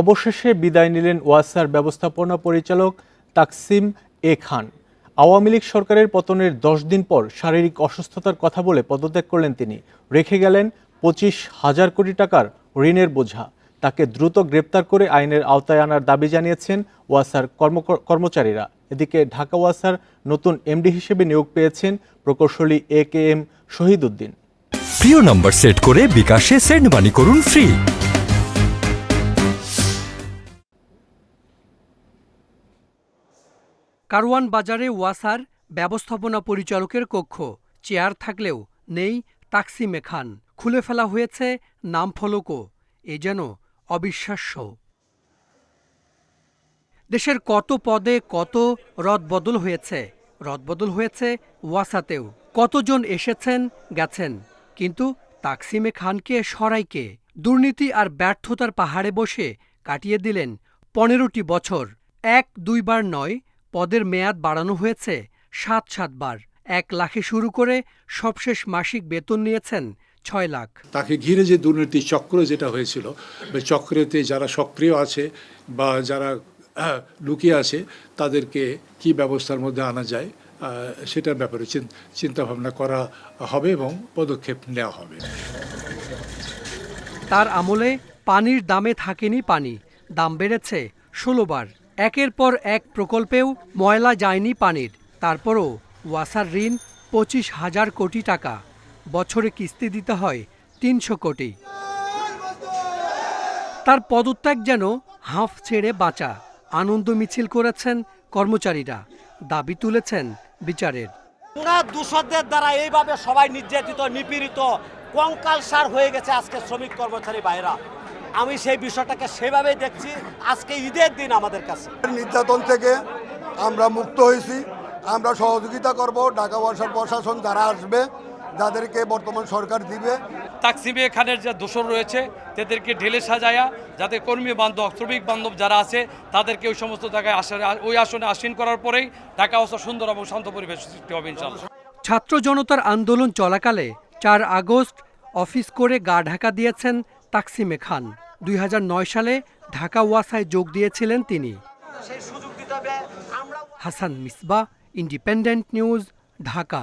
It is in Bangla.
অবশেষে বিদায় নিলেন ওয়াসার ব্যবস্থাপনা পরিচালক তাকসিম এ খান। আওয়ামী লীগ সরকারের পতনের দশ দিন পর শারীরিক অসুস্থতার কথা বলে পদত্যাগ করলেন তিনি। রেখে গেলেন পঁচিশ হাজার কোটি টাকার ঋণের বোঝা। তাকে দ্রুত গ্রেপ্তার করে আইনের আওতায় আনার দাবি জানিয়েছেন ওয়াসার কর্ম, কর্মচারীরা। এদিকে ঢাকা ওয়াসার নতুন এমডি হিসেবে নিয়োগ পেয়েছেন প্রকৌশলী এ কে এম শহীদ উদ্দিন প্রিয় নম্বর সেট করে বিকাশে সেন্ড মানি করুন ফ্রি। কারওয়ান বাজারে ওয়াসার ব্যবস্থাপনা পরিচালকের কক্ষ। চেয়ার থাকলেও নেই তাকসিমে খান। খুলে ফেলা হয়েছে নাম ফলকও এ যেন অবিশ্বাস্য। দেশের কত পদে কত রদবদল হয়েছে। রদবদল হয়েছে ওয়াসাতেও। কতজন এসেছেন, গেছেন। কিন্তু তাকসিমে খানকে সরাইকে দুর্নীতি আর ব্যর্থতার পাহাড়ে বসে কাটিয়ে দিলেন পনেরোটি বছর। এক, দুইবার নয় পদের মেয়াদ বাড়ানো হয়েছে সাত সাতবার এক লাখে শুরু করে সবশেষ মাসিক বেতন নিয়েছেন ছয় লাখ। তাকে ঘিরে যে দুর্নীতি চক্র যেটা হয়েছিল চক্রেতে যারা সক্রিয় আছে বা যারা লুকিয়ে আছে তাদেরকে কি ব্যবস্থার মধ্যে আনা যায় সেটার ব্যাপারে চিন্তা ভাবনা করা হবে এবং পদক্ষেপ নেওয়া হবে। তার আমলে পানির দামে থাকেনি পানি দাম বেড়েছে ষোলোবার একের পর এক প্রকল্পেও ময়লা যায়নি পানির। তারপরও ওয়াসার ঋণ পঁচিশ হাজার কোটি টাকা। বছরে কিস্তি দিতে হয় তিনশো কোটি। তার পদত্যাগ যেন হাঁফ ছেড়ে বাঁচা। আনন্দ মিছিল করেছেন কর্মচারীরা। দাবি তুলেছেন বিচারের। দূষকদের দ্বারা এইভাবে সবাই নির্যাতিত, নিপীড়িত, কঙ্কাল সার হয়ে গেছে আজকে শ্রমিক কর্মচারী ভাইরা। আমি সেই বিষয়টাকে সেভাবেই দেখছি। আজকে ঈদের দিন আমাদের কাছে। নির্যাতন থেকে আমরা মুক্ত হয়েছি। আমরা সহযোগিতা করব ঢাকা ওয়াসার প্রশাসন যারা আসবে যাদেরকে বর্তমান সরকার দিবে। তাকসিমে খানের যে দোষর রয়েছে তাদেরকে ঢেলে সাজায়া যাতে কর্মী বান্ধব শ্রমিক বান্ধব যারা আছে তাদেরকে ওই সমস্ত জায়গায় আসনে ওই আসনে আসীন করার পরেই ঢাকা অবস্থা সুন্দর এবং শান্ত পরিবেশ সৃষ্টি হবে ইনশাল্লাহ ছাত্র জনতার আন্দোলন চলাকালে চার আগস্ট অফিস করে গা ঢাকা দিয়েছেন তাকসিমে খান। দুই হাজার নয় সালে ঢাকা ওয়াসায় যোগ দিয়েছিলেন তিনি। সেই সুযোগ দিতে হবে। আমরা হাসান মিসবা ইন্ডিপেন্ডেন্ট নিউজ ঢাকা।